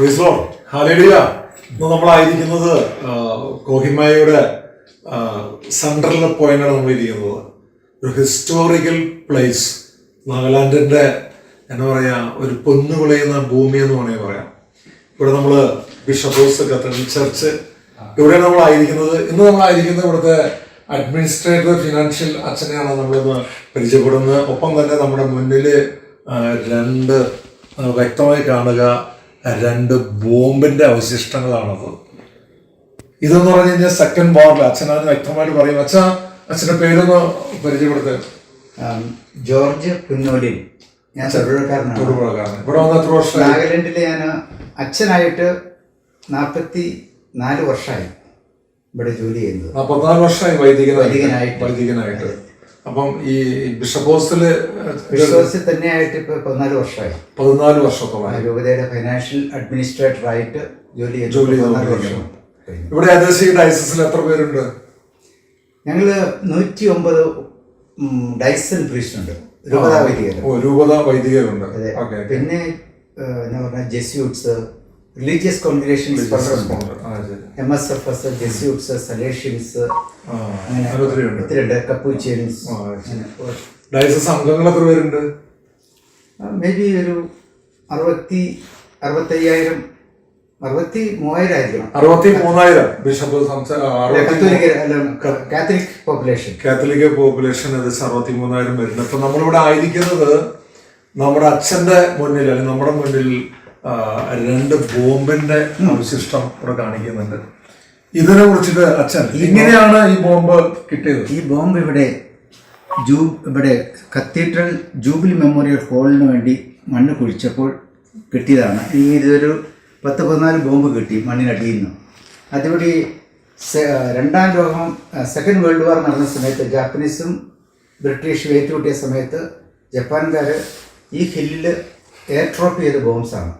ഇന്ന് നമ്മളായിരിക്കുന്നത് കോഹിമയുടെ സെൻട്രൽ പോയിന്റാണ് നമ്മൾ ഇരിക്കുന്നത് ഒരു ഹിസ്റ്റോറിക്കൽ പ്ലേസ് നാഗാലാൻഡിന്റെ എന്താ പറയാ ഒരു പൊന്നു വിളയുന്ന ഭൂമി എന്ന് വേണമെങ്കിൽ പറയാം. ഇവിടെ നമ്മൾ ബിഷപ്പോസ് കത്തഡ്രൽ ചർച്ച് ഇവിടെയാണ് നമ്മൾ ആയിരിക്കുന്നത് ഇന്ന് നമ്മളായിരിക്കുന്നത് ഇവിടുത്തെ അഡ്മിനിസ്ട്രേറ്റർ ഫിനാൻഷ്യൽ അച്ഛനെയാണ് നമ്മളിന്ന് പരിചയപ്പെടുന്നത്. ഒപ്പം തന്നെ നമ്മുടെ മുന്നിൽ രണ്ട് വ്യക്തമായി കാണുക രണ്ട് ബോംബിന്റെ അവശിഷ്ടങ്ങളാണത്. ഇതെന്ന് പറഞ്ഞു കഴിഞ്ഞാൽ സെക്കൻഡ് വാറിൽ അച്ഛൻ അതിന് വ്യക്തമായിട്ട് പറയും. അച്ഛ അച്ഛന്റെ പേരൊന്ന് പരിചയപ്പെടുത്തുക ആം, ജോർജ് പുന്നോലിൽ ഞാൻ തൊഴിലുകാരനാണ് തൊടുപുഴക്കാരൻ. ഇവിടെ വന്ന എത്ര വർഷം നാഗാലാൻഡിൽ ഞാൻ അച്ഛനായിട്ട് നാൽപ്പത്തി നാല് വർഷമായി ഇവിടെ ജോലി ചെയ്യുന്നത്. നാൽപ്പത്തിനാല് വർഷമായി വൈദികനായിട്ട്. വൈദികനായിട്ട്. അപ്പം ഈ ബിഷപ്പ് ഹോസ്റ്റൽ വിശ്വാസത്തിൽ തന്നെയായിട്ട് ഇപ്പൊ പതിനാല് വർഷമായി. പതിനാല് വർഷത്തോളം. രൂപതയുടെ ഫൈനാൻഷ്യൽ അഡ്മിനിസ്ട്രേറ്റർ ആയിട്ട് ജോലി ജോലി. ഇവിടെ ഏകദേശം ഈ ഡയസിൽ എത്ര പേരുണ്ട്? ഞങ്ങൾ നൂറ്റി ഒമ്പത് ഡൈസൺ പ്രീസ്റ്റുണ്ട്. രൂപതാ വൈദികർ രൂപതാ വൈദികരുണ്ട്. പിന്നെ എന്താ പറഞ്ഞാൽ Jesuits religious congregations പലരുണ്ട് M S F S Jesuits Salesians അങ്ങനെ ഒത്തിരിയുണ്ട് കപ്പൂച്ചിയൻസ്. ഡയസസ് അംഗങ്ങൾ എത്ര പേരുണ്ട്? മേ ബി ഒരു അറുപത്തി അറുപത്തയ്യായിരം അറുപത്തി മൂവായിരം. അറുപത്തി മൂന്നായിരം bishop Catholic population Catholic population ഏകദേശം അറുപത്തി മൂന്നായിരം വരുന്നുണ്ട്. അപ്പൊ നമ്മളിവിടെ ആയിരിക്കുന്നത് നമ്മുടെ അച്ഛന്റെ മുന്നിൽ അല്ലെങ്കിൽ നമ്മുടെ മുന്നിൽ രണ്ട് ബോംബിന്റെ അവശിഷ്ടം ഇവിടെ കാണിക്കുന്നുണ്ട്. ഇതിനെ കുറിച്ചിട്ട് അച്ഛൻ ഇങ്ങനെയാണ് ഈ ബോംബ് കിട്ടിയത്? ഈ ബോംബ് ഇവിടെ ജൂ ഇവിടെ കത്തീഡ്രൽ ജൂബിലി മെമ്മോറിയൽ ഹാളിന് വേണ്ടി മണ്ണ് കുഴിച്ചപ്പോൾ കിട്ടിയതാണ്. ഈ ഇതൊരു പത്ത് പതിനാല് ബോംബ് കിട്ടി മണ്ണിനടിയിൽ നിന്ന്. അതിവിടെ രണ്ടാം ലോകം സെക്കൻഡ് വേൾഡ് വാർ നടന്ന സമയത്ത് ജാപ്പനീസും ബ്രിട്ടീഷും ഏറ്റുമുട്ടിയ സമയത്ത് ജപ്പാൻകാർ ഈ ഹില്ലിൽ എയർ ഡ്രോപ്പ് ചെയ്ത ബോംബ്സാണ്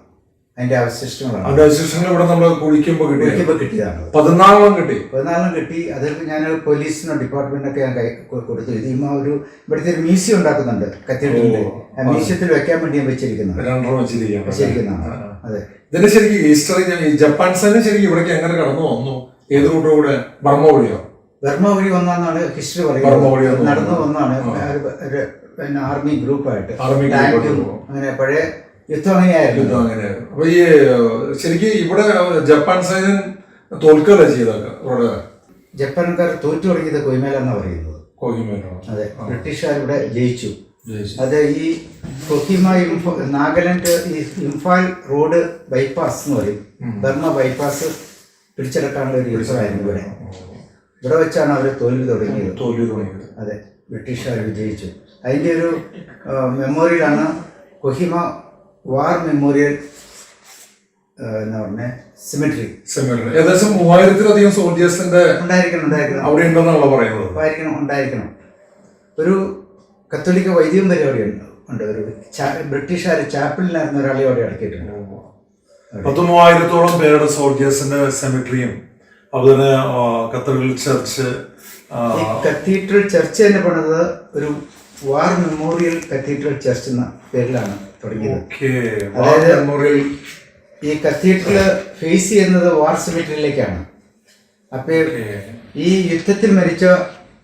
അതിന്റെ അവശിഷ്ടങ്ങളാണ്. അതിന്റെ അവശിഷ്ടങ്ങൾ ഇവിടെ നമ്മൾ കുളിക്കുമ്പോൾ കിട്ടി. കുഴിക്കുമ്പോൾ കിട്ടിയതാണ്. പതിനാലെണ്ണം കിട്ടി. പതിനാലെണ്ണം കിട്ടി. അത് ഞാൻ പോലീസിനോ ഡിപ്പാർട്ട്മെന്റിനൊക്കെ ഞാൻ കൈ കൊടുത്തു ഇത് ഇമ്മ ഒരു ഇവിടുത്തെ ഒരു മ്യൂസിയം ഉണ്ടാക്കുന്നുണ്ട് കത്തിയിട്ടുണ്ട് ആ മ്യൂസിയത്തിൽ വെക്കാൻ വേണ്ടി ഞാൻ വെച്ചിരിക്കുന്നത്. രണ്ടെണ്ണം വെച്ചിരിക്കുകയാണ് വെച്ചിരിക്കുന്നതാണ്. അതെ. ഇതിന്റെ ശരിക്കും ഈസ്റ്റർ ജപ്പാൻ സൈന്യം ശരിക്കും ഇവിടേക്ക് എങ്ങനെ കടന്നു വന്നു? ഏത് കൂട്ടുകൂടെ ബർമ്മ വഴിയോ ബർമ്മ വഴി വന്നാന്നാണ് ഹിസ്റ്ററി ബർമ്മ വഴി പറയുന്നത് വന്നു. നടന്നു വന്നാണ് ഒരു- ഒരു പിന്നെ ആർമി ഗ്രൂപ്പായിട്ട് ആർമി ടാങ്കും ഗ്രൂപ്പായിട്ട് അങ്ങനെ പഴയ യുദ്ധം അങ്ങനെയായിരുന്നു യുദ്ധം അങ്ങനെയായിരുന്നു അപ്പൊ ഈ ശരിക്കും ഇവിടെ ജപ്പാൻ സൈന്യം തോൽക്കല്ല ചെയ്തൊക്കെ ഇവിടെ ജപ്പാൻകാർ തോറ്റു തുടങ്ങിയത് കൊയ്മേല എന്നാണ് പറയുന്നത് അതെ ബ്രിട്ടീഷുകാർ ഇവിടെ ജയിച്ചു. ജയിച്ചു. അത് ഈ കൊഹിമ ഇംഫ- നാഗാലാൻഡ് ഈ ഇംഫാൽ റോഡ് ബൈപ്പാസ് എന്ന് പറയും. ബർമ്മ ബൈപ്പാസ് പിടിച്ചെടുക്കാനുള്ള ഒരു യുദ്ധമായിരുന്നു ഇവിടെ. ഇവിടെ വെച്ചാണ് അവർ തോൽവി തുടങ്ങിയത്. തോൽവി തുടങ്ങിയത്. അതെ ബ്രിട്ടീഷുകാർ വിജയിച്ചു. അതിന്റെ ഒരു മെമ്മോറിയലാണ് കൊഹിമ വാർ മെമ്മോറിയൽ ആ, എന്താ പറഞ്ഞ? സിമെട്രി സെമിനാർ ഏകദേശം മൂവായിരത്തിലധികം സോൾജേഴ്സിന്റെ ഉണ്ടായിരിക്കണം ഉണ്ടായിരിക്കണം. അവിടെ ഉണ്ടെന്നാണല്ലോ പറയുന്നത്. ഉണ്ടായിരിക്കണം ഉണ്ടായിരിക്കണം. ഒരു കത്തോലിക്ക വൈദ്യം വരെ അവിടെ ഉണ്ട്. ഒരു ചാ- ബ്രിട്ടീഷുകാർ ചാപ്പിളിനായിരുന്ന ഒരാളെ അവിടെ അടക്കിയിട്ടുണ്ട് പത്ത് മൂവായിരത്തോളം പേരുടെ സോൾജേഴ്സിന്റെ സെമിട്രിയും അതുപോലെ ആ, ചർച്ച് ഈ കത്തീഡ്രൽ ചർച്ച് തന്നെ പണിത് ഒരു വാർ മെമ്മോറിയൽ കത്തീഡ്രൽ ചർച്ച് എന്ന പേരിലാണ് തുടങ്ങിയത്. അതായത് മെമ്മോറിയൽ ഈ കത്തീഡ്രൽ ഫേസ് ചെയ്യുന്നത് വാർ സെമിറ്ററിയിലേക്കാണ് അപ്പോൾ ഈ യുദ്ധത്തിൽ മരിച്ച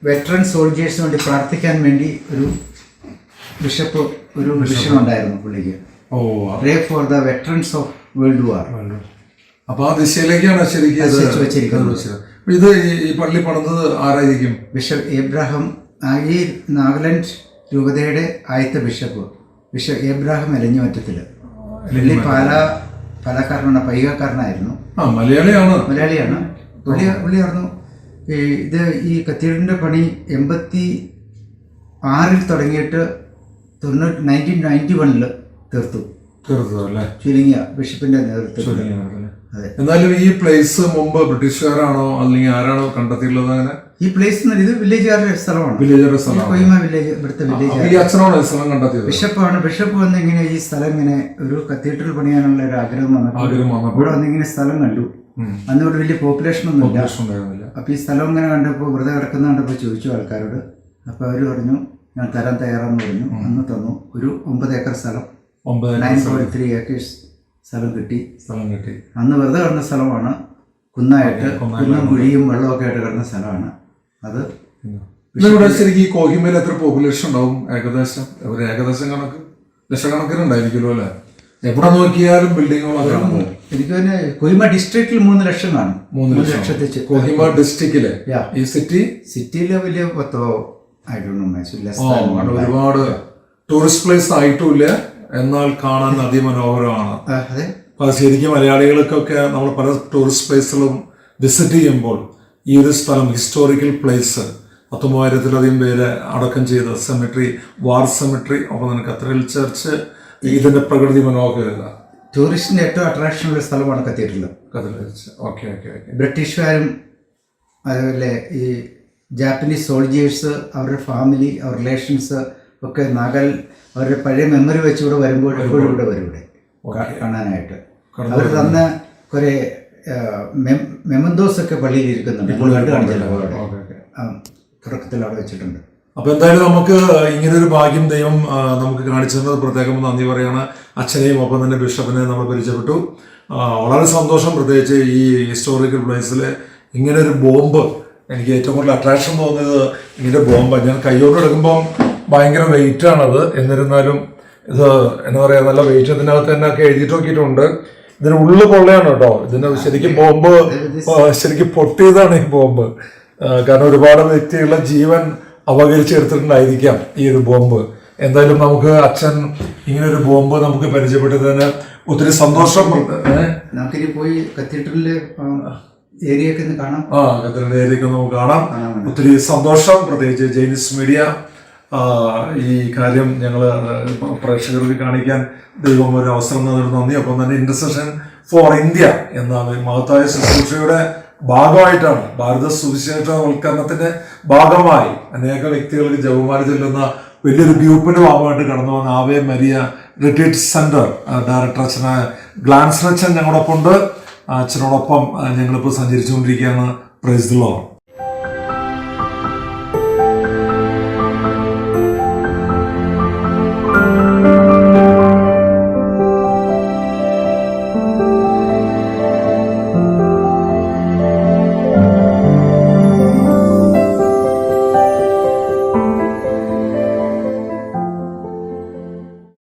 വെറ്ററൻ സോൾജേഴ്സിന് വേണ്ടി പ്രാർത്ഥിക്കാൻ വേണ്ടി ഒരു ബിഷപ്പ് ഒരു വിഷയം ഉണ്ടായിരുന്നു പുള്ളിക്ക്. ഓ. Ray for the veterans of world war അപ്പോൾ അപ്പൊ ആ ദിശയിലേക്കാണ് ശരിക്കും ഇത് വെച്ചിരിക്കുന്നത്. ഇത് ഈ- പള്ളി പണിതത് ആരായിരിക്കും? ബിഷപ്പ് ഏബ്രാഹാം ആ ഈ നാഗാലാൻഡ് രൂപതയുടെ ആദ്യത്തെ ബിഷപ്പ് ബിഷപ്പ് ഏബ്രാഹാം എലഞ്ഞുമറ്റത്തിൽ പുള്ളി പാല പാലക്കാരനാണ് പൈകക്കാരനായിരുന്നു. മലയാളിയാണ്. മലയാളിയാണ്. പുള്ളി പുള്ളി പറഞ്ഞു ഈ ഇത് ഈ കത്തീഡ്രലിന്റെ പണി എൺപത്തി ആറിൽ തുടങ്ങിയിട്ട് തൊണ്ണൂറ്റി നയന്റീൻ നയന്റി വണ്ണിൽ തീർത്തു. തീർത്തു അല്ലേ? ചുരുങ്ങിയ ബിഷപ്പിന്റെ നേതൃത്വത്തിൽ എന്നാലും ഈ പ്ലേസ് മുമ്പ് ബ്രിട്ടീഷുകാരാണോ അല്ലെങ്കിൽ ആരാണോ കണ്ടെത്തിയുള്ളത് അങ്ങനെ? ഈ പ്ലേസ് ഇത് വില്ലേജുകാരുടെ സ്ഥലമാണ്. വില്ലേജറുടെ സ്ഥലമാണ്. കൊയ്മ വില്ലേജ് ഇവിടുത്തെ വില്ലേജ് അപ്പൊ ഈ അച്ഛനാണോ ഈ സ്ഥലം കണ്ടെത്തിയത്. ബിഷപ്പാണ്. ബിഷപ്പ് വന്ന് ഇങ്ങനെ ഈ സ്ഥലം ഇങ്ങനെ ഒരു കത്തീഡ്രൽ പണിയാനുള്ള ഒരു ആഗ്രഹം വന്നപ്പോൾ ഇവിടെ വന്ന് ഇങ്ങനെ സ്ഥലം കണ്ടു. അന്ന് ഇവിടെ വലിയ പോപ്പുലേഷൻ ഒന്നും ഇല്ല അപ്പൊ ഈ സ്ഥലം ഇങ്ങനെ കണ്ടപ്പോൾ വെറുതെ കിടക്കുന്ന കണ്ടപ്പോൾ ചോദിച്ചു ആൾക്കാരോട്. അപ്പൊ അവർ പറഞ്ഞു ഞാൻ തരാൻ തയ്യാറാന്ന് പറഞ്ഞു. അന്ന് തന്നു. ഒരു ഒമ്പത് ഏക്കർ സ്ഥലം. ഒമ്പത് നയൻ പോയിന്റ് ത്രീ ഏക്കേഴ്സ് സ്ഥലം കിട്ടി സ്ഥലം കിട്ടി. അന്ന് വെറുതെ കിടന്ന സ്ഥലമാണ്. കുന്നായിട്ട് കുന്നും കുഴിയും വെള്ളമൊക്കെ ആയിട്ട് കിടന്ന സ്ഥലമാണ്. അത് ഇവിടെ ശരിക്കും ഈ കോഹിമയിൽ എത്ര പോപ്പുലേഷൻ ഉണ്ടാവും? ഏകദേശം ഒരു ഏകദേശം കണക്ക്? ലക്ഷക്കണക്കിന് ഉണ്ടായിരിക്കുമല്ലോ അല്ലേ? എവിടെ നോക്കിയാലും ബിൽഡിങ്ങുകളൊക്കെ എനിക്ക് തന്നെ കൊഹിമ ഡിസ്ട്രിക്റ്റിൽ മൂന്ന് ലക്ഷം കാണും. മൂന്ന് ലക്ഷം. ലക്ഷത്തി ചെ- കോഹിമ ഡിസ്ട്രിക്റ്റിലെ ഈ സിറ്റി സിറ്റിയിലെ വലിയ പത്തോ ഐ ഡോ നോ ലെസ് ആ, അവിടെ ഒരുപാട് ടൂറിസ്റ്റ് പ്ലേസ് ആയിട്ടുമില്ല എന്നാൽ കാണാൻ അതിമനോഹരമാണ്. അതെ. ശരിക്കും മലയാളികൾക്കൊക്കെ നമ്മൾ പല ടൂറിസ്റ്റ് പ്ലേസുകളും വിസിറ്റ് ചെയ്യുമ്പോൾ ഈ ഒരു സ്ഥലം ഹിസ്റ്റോറിക്കൽ പ്ലേസ് പത്തൊമ്പതിനായിരത്തിലധികം പേര് അടക്കം ചെയ്ത സെമിട്രി വാർ സെമിട്രി ഒപ്പം തന്നെ കത്തീഡ്രൽ ചർച്ച് ഇതിന്റെ പ്രകൃതി മനോഹരത ടൂറിസ്റ്റിന്റെ ഏറ്റവും അട്രാക്ഷൻ ഉള്ള സ്ഥലമാണ് cathedral cathedral church okay okay okay. ബ്രിട്ടീഷുകാരും അതുപോലെ ഈ ജാപ്പനീസ് സോൾജിയേഴ്സ് അവരുടെ ഫാമിലി അവർ റിലേഷൻസ് ഒക്കെ നാഗൽ അവരുടെ പഴയ മെമ്മറി വെച്ച് ഇവിടെ വരുമ്പോൾ. എപ്പോഴും ഇവിടെ വരും ഇവിടെ. കാണാനായിട്ട്. അവർ തന്ന കുറേ മെമന്തോസ് ഒക്കെ പള്ളിയിൽ ഇരിക്കുന്നുണ്ട്. നമ്മൾ കണ്ടു കാണിച്ചല്ലോ. തുടക്കത്തിൽ അവിടെ വെച്ചിട്ടുണ്ട്. അപ്പൊ എന്തായാലും നമുക്ക് ഇങ്ങനെ ഒരു ഭാഗ്യം ദൈവം നമുക്ക് കാണിച്ചു തന്നത് പ്രത്യേകം നന്ദി പറയാണ്. അച്ഛനെയും ഒപ്പം തന്നെ ബിഷപ്പിനെ നമ്മൾ പരിചയപ്പെട്ടു. വളരെ സന്തോഷം പ്രത്യേകിച്ച് ഈ ഹിസ്റ്റോറിക്കൽ പ്ലേസിൽ ഇങ്ങനെ ഒരു ബോംബ് എനിക്ക് ഏറ്റവും കൂടുതൽ അട്രാക്ഷൻ തോന്നിയത് ഇങ്ങനെ ബോംബ്. ഞാൻ കൈയോട്ട് എടുക്കുമ്പോൾ ഭയങ്കര വെയിറ്റ് ആണത്. എന്നിരുന്നാലും ഇത് എന്താ പറയുക നല്ല വെയിറ്റ് ഇതിനകത്ത് തന്നെ ഒക്കെ എഴുതിട്ട് നോക്കിയിട്ടുണ്ട്. ഇതിന് ഉള്ളു പൊള്ളയാണ് കേട്ടോ. ഇതിന് ശരിക്കും ബോംബ് ശരിക്കും പൊട്ടിയതാണ് ഈ ബോംബ്. കാരണം ഒരുപാട് വ്യക്തികളുടെ ജീവൻ അപകരിച്ചെടുത്തിട്ടുണ്ടായിരിക്കാം ഈ ഒരു ബോംബ്. എന്തായാലും നമുക്ക് അച്ഛൻ ഇങ്ങനെ ഒരു ബോംബ് നമുക്ക് പരിചയപ്പെട്ടതിന് ഒത്തിരി സന്തോഷം? നമുക്കിനി പോയി കത്തീഡ്രലിലെ ഏരിയ ഒക്കെ കാണാം. ആ കത്തീഡ്രലിലെ ഏരിയ ഒക്കെ നമുക്ക് കാണാം. ഒത്തിരി സന്തോഷം. പ്രത്യേകിച്ച് ജൈനിസ് മീഡിയ ഈ കാര്യം ഞങ്ങൾ പ്രേക്ഷകർക്ക് കാണിക്കാൻ ദൈവം ഒരു അവസരം തന്നതിന് നന്ദി. ഒപ്പം തന്നെ ഇന്റർസെഷൻ ഫോർ ഇന്ത്യ എന്നാണ് മഹത്തായ ശുശ്രൂഷയുടെ ഭാഗമായിട്ടാണ് ഭാരത സുവിശേഷവൽക്കരണത്തിന്റെ ഭാഗമായി അനേക വ്യക്തികൾക്ക് ജപമാല ചെല്ലുന്ന വലിയൊരു ഗ്രൂപ്പിന്റെ ഭാഗമായിട്ട് കടന്നു വന്ന Ave Maria retreat centre director അച്ഛനായ ഗ്ലാൻസ് അച്ഛൻ ഞങ്ങളോടൊപ്പം ഉണ്ട് അച്ഛനോടൊപ്പം ഞങ്ങളിപ്പോൾ സഞ്ചരിച്ചുകൊണ്ടിരിക്കുകയാണ്. Praise Lord